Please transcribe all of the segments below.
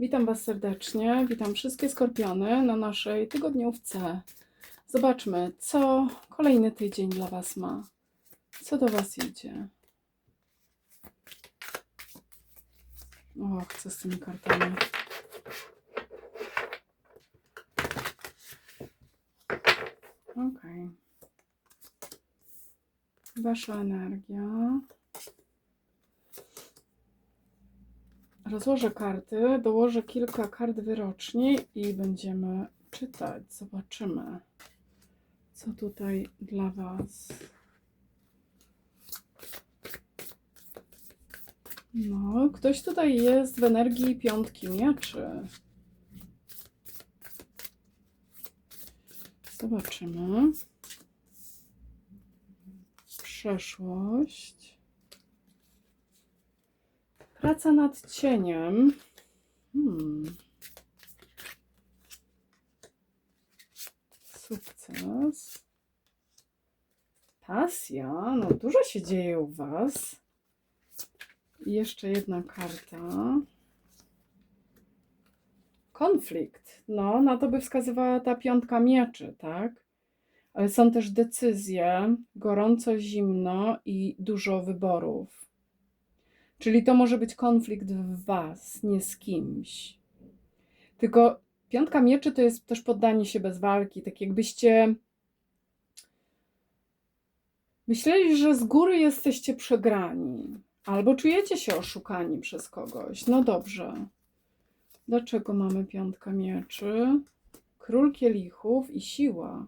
Witam Was serdecznie. Witam wszystkie skorpiony na naszej tygodniówce. Zobaczmy, co kolejny tydzień dla Was ma. Co do Was idzie. O, chcę z tymi kartami. Okej. Wasza energia. Rozłożę karty, dołożę kilka kart wyroczni i będziemy czytać. Zobaczymy, co tutaj dla Was. No, ktoś tutaj jest w energii piątki mieczy. Zobaczymy. Przeszłość. Praca nad cieniem. Hmm. Sukces. Pasja. No, dużo się dzieje u Was. I jeszcze jedna karta. Konflikt. No, na to by wskazywała ta piątka mieczy, tak? Ale są też decyzje, gorąco, zimno i dużo wyborów. Czyli to może być konflikt w Was, nie z kimś. Tylko piątka mieczy to jest też poddanie się bez walki, tak jakbyście myśleli, że z góry jesteście przegrani, albo czujecie się oszukani przez kogoś. No dobrze. Dlaczego mamy piątkę mieczy? Król kielichów i siła.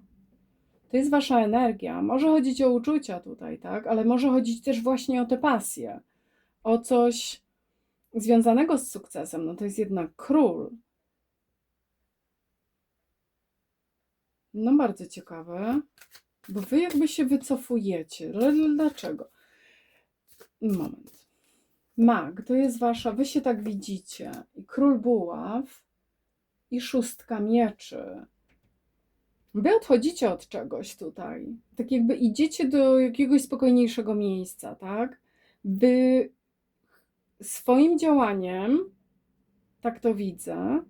To jest wasza energia. Może chodzić o uczucia tutaj, tak? Ale może chodzić też właśnie o te pasje o coś związanego z sukcesem, no to jest jednak król. No bardzo ciekawe, bo wy jakby się wycofujecie. Dlaczego? Moment. Mag, to jest wasza, wy się tak widzicie. I król buław i szóstka mieczy. Wy odchodzicie od czegoś tutaj. Tak jakby idziecie do jakiegoś spokojniejszego miejsca, tak? Wy swoim działaniem, tak to widzę,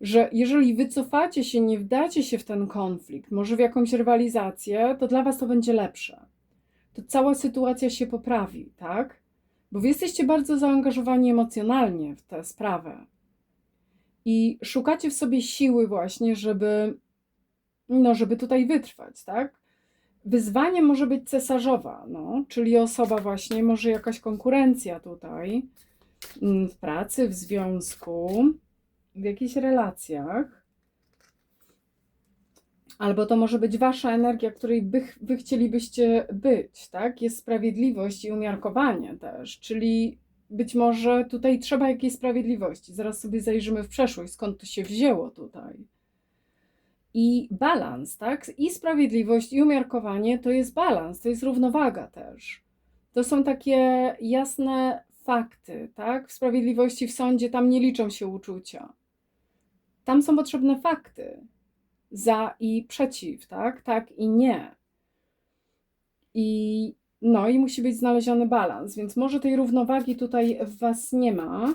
że jeżeli wycofacie się, nie wdacie się w ten konflikt, może w jakąś rywalizację, to dla was to będzie lepsze. To cała sytuacja się poprawi, tak? Bo wy jesteście bardzo zaangażowani emocjonalnie w tę sprawę. I szukacie w sobie siły właśnie, żeby no, żeby tutaj wytrwać, tak? Wyzwaniem może być cesarzowa, no, czyli osoba właśnie, może jakaś konkurencja tutaj mm, w pracy, w związku, w jakichś relacjach. Albo to może być wasza energia, której by, wy chcielibyście być, tak? Jest sprawiedliwość i umiarkowanie też, czyli być może tutaj trzeba jakiejś sprawiedliwości. Zaraz sobie zajrzymy w przeszłość, skąd to się wzięło tutaj i balans, tak? I sprawiedliwość, i umiarkowanie to jest balans, to jest równowaga też. To są takie jasne fakty, tak? W sprawiedliwości w sądzie tam nie liczą się uczucia. Tam są potrzebne fakty. Za i przeciw, tak? Tak i nie. I no i musi być znaleziony balans, więc może tej równowagi tutaj w was nie ma.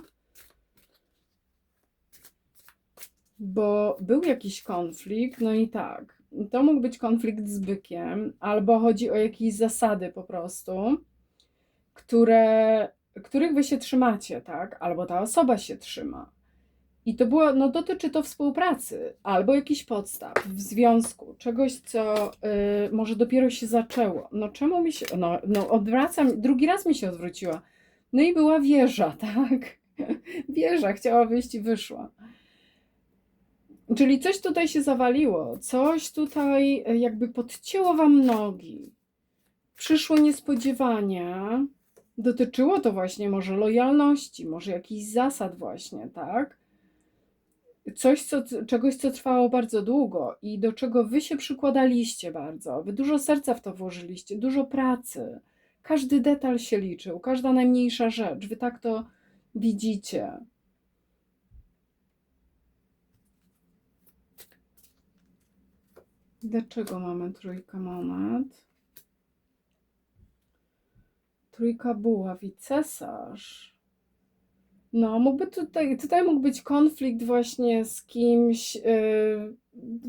Bo był jakiś konflikt, no i tak, to mógł być konflikt z bykiem, albo chodzi o jakieś zasady po prostu, które, których wy się trzymacie, tak? Albo ta osoba się trzyma. I to było, no dotyczy to współpracy, albo jakichś podstaw w związku, czegoś, co y, może dopiero się zaczęło. No czemu mi się, no, no odwracam, drugi raz mi się odwróciła. No i była wieża, tak? Wieża chciała wyjść i wyszła. Czyli coś tutaj się zawaliło, coś tutaj e, jakby podcięło wam nogi. Przyszło niespodziewanie. Dotyczyło to właśnie może lojalności, może jakichś zasad właśnie, tak? Coś, co, czegoś, co trwało bardzo długo i do czego wy się przykładaliście bardzo. Wy dużo serca w to włożyliście, dużo pracy. Każdy detal się liczył, każda najmniejsza rzecz. Wy tak to widzicie. Dlaczego mamy trójkę monet? Trójka buław i cesarz. No, mógłby tutaj, tutaj mógł być konflikt właśnie z kimś yy,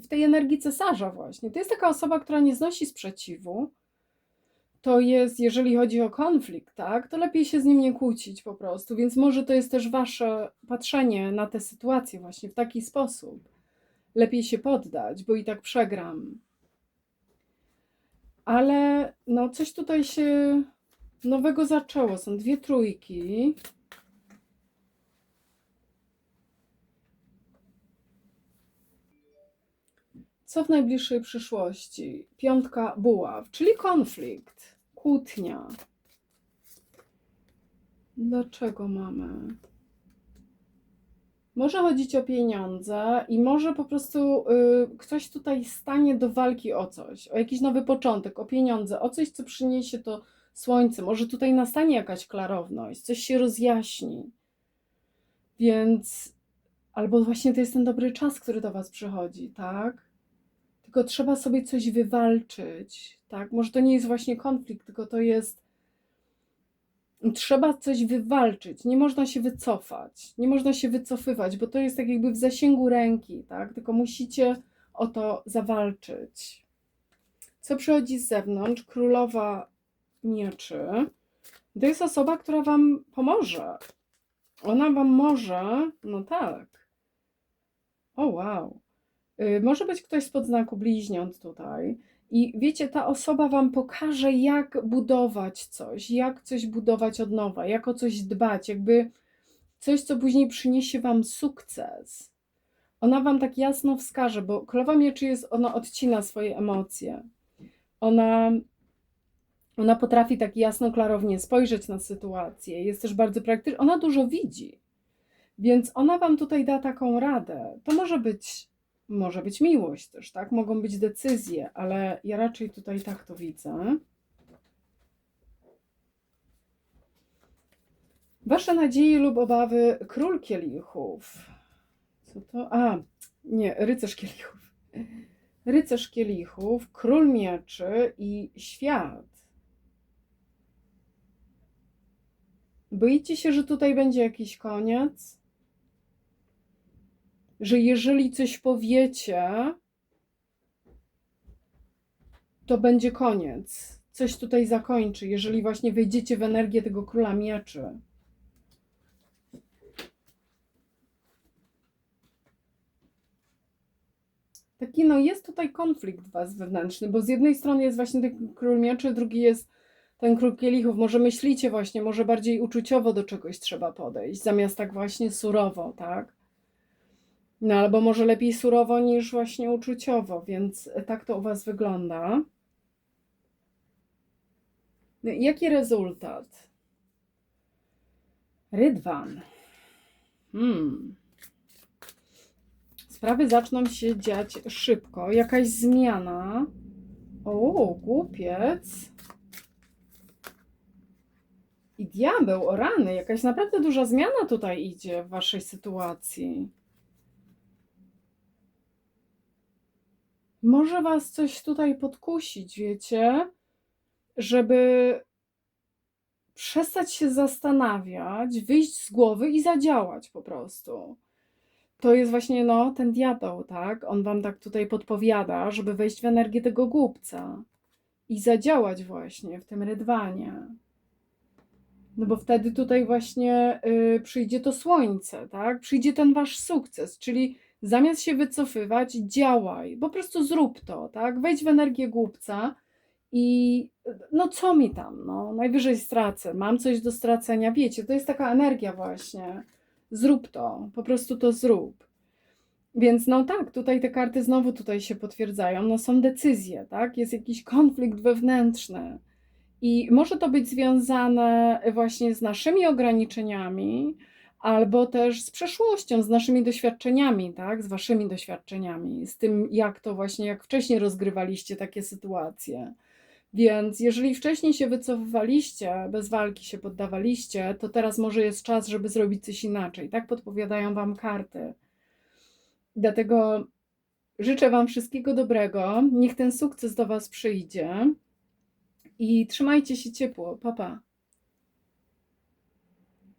w tej energii cesarza właśnie. To jest taka osoba, która nie znosi sprzeciwu. To jest, jeżeli chodzi o konflikt, tak, to lepiej się z nim nie kłócić po prostu. Więc może to jest też wasze patrzenie na tę sytuację właśnie w taki sposób. Lepiej się poddać, bo i tak przegram. Ale no coś tutaj się nowego zaczęło. Są dwie trójki. Co w najbliższej przyszłości? Piątka buław, czyli konflikt, kłótnia. Dlaczego mamy? Może chodzić o pieniądze i może po prostu y, ktoś tutaj stanie do walki o coś, o jakiś nowy początek, o pieniądze, o coś, co przyniesie to słońce. Może tutaj nastanie jakaś klarowność, coś się rozjaśni. Więc albo właśnie to jest ten dobry czas, który do Was przychodzi, tak? Tylko trzeba sobie coś wywalczyć, tak? Może to nie jest właśnie konflikt, tylko to jest trzeba coś wywalczyć, nie można się wycofać, nie można się wycofywać, bo to jest tak jakby w zasięgu ręki, tak? Tylko musicie o to zawalczyć. Co przychodzi z zewnątrz? Królowa mieczy. To jest osoba, która wam pomoże. Ona wam może, no tak. O wow. Y, Może być ktoś spod znaku bliźniąt tutaj. I wiecie, ta osoba wam pokaże, jak budować coś, jak coś budować od nowa, jak o coś dbać, jakby coś, co później przyniesie wam sukces. Ona wam tak jasno wskaże, bo królowa mieczy jest, ona odcina swoje emocje. Ona, ona potrafi tak jasno, klarownie spojrzeć na sytuację. Jest też bardzo praktyczna. Ona dużo widzi. Więc ona wam tutaj da taką radę. To może być może być miłość też, tak? Mogą być decyzje, ale ja raczej tutaj tak to widzę. Wasze nadzieje lub obawy, król kielichów. Co to? A, nie, rycerz kielichów. Rycerz kielichów, król mieczy i świat. Boicie się, że tutaj będzie jakiś koniec? Że jeżeli coś powiecie, to będzie koniec. Coś tutaj zakończy, jeżeli właśnie wejdziecie w energię tego króla mieczy. Taki, no jest tutaj konflikt was wewnętrzny, bo z jednej strony jest właśnie ten król mieczy, drugi jest ten król kielichów. Może myślicie właśnie, może bardziej uczuciowo do czegoś trzeba podejść, zamiast tak właśnie surowo, tak? No albo może lepiej surowo niż właśnie uczuciowo, więc tak to u Was wygląda. No jaki rezultat? Rydwan. Hmm. Sprawy zaczną się dziać szybko. Jakaś zmiana. O, głupiec. I diabeł, o rany, jakaś naprawdę duża zmiana tutaj idzie w waszej sytuacji. Może was coś tutaj podkusić, wiecie, żeby przestać się zastanawiać, wyjść z głowy i zadziałać po prostu. To jest właśnie no, ten diabeł, tak? On wam tak tutaj podpowiada, żeby wejść w energię tego głupca i zadziałać właśnie w tym rydwanie. No bo wtedy tutaj właśnie y, przyjdzie to słońce, tak? Przyjdzie ten wasz sukces, czyli Zamiast się wycofywać, działaj. Po prostu zrób to, tak? Wejdź w energię głupca i no co mi tam, no najwyżej stracę, mam coś do stracenia. Wiecie, to jest taka energia właśnie. Zrób to, po prostu to zrób. Więc no tak, tutaj te karty znowu tutaj się potwierdzają. No są decyzje, tak? Jest jakiś konflikt wewnętrzny. I może to być związane właśnie z naszymi ograniczeniami, albo też z przeszłością, z naszymi doświadczeniami, tak? Z waszymi doświadczeniami, z tym, jak to właśnie, jak wcześniej rozgrywaliście takie sytuacje. Więc jeżeli wcześniej się wycofywaliście, bez walki się poddawaliście, to teraz może jest czas, żeby zrobić coś inaczej. Tak podpowiadają wam karty. Dlatego życzę wam wszystkiego dobrego. Niech ten sukces do was przyjdzie i trzymajcie się ciepło. Pa pa.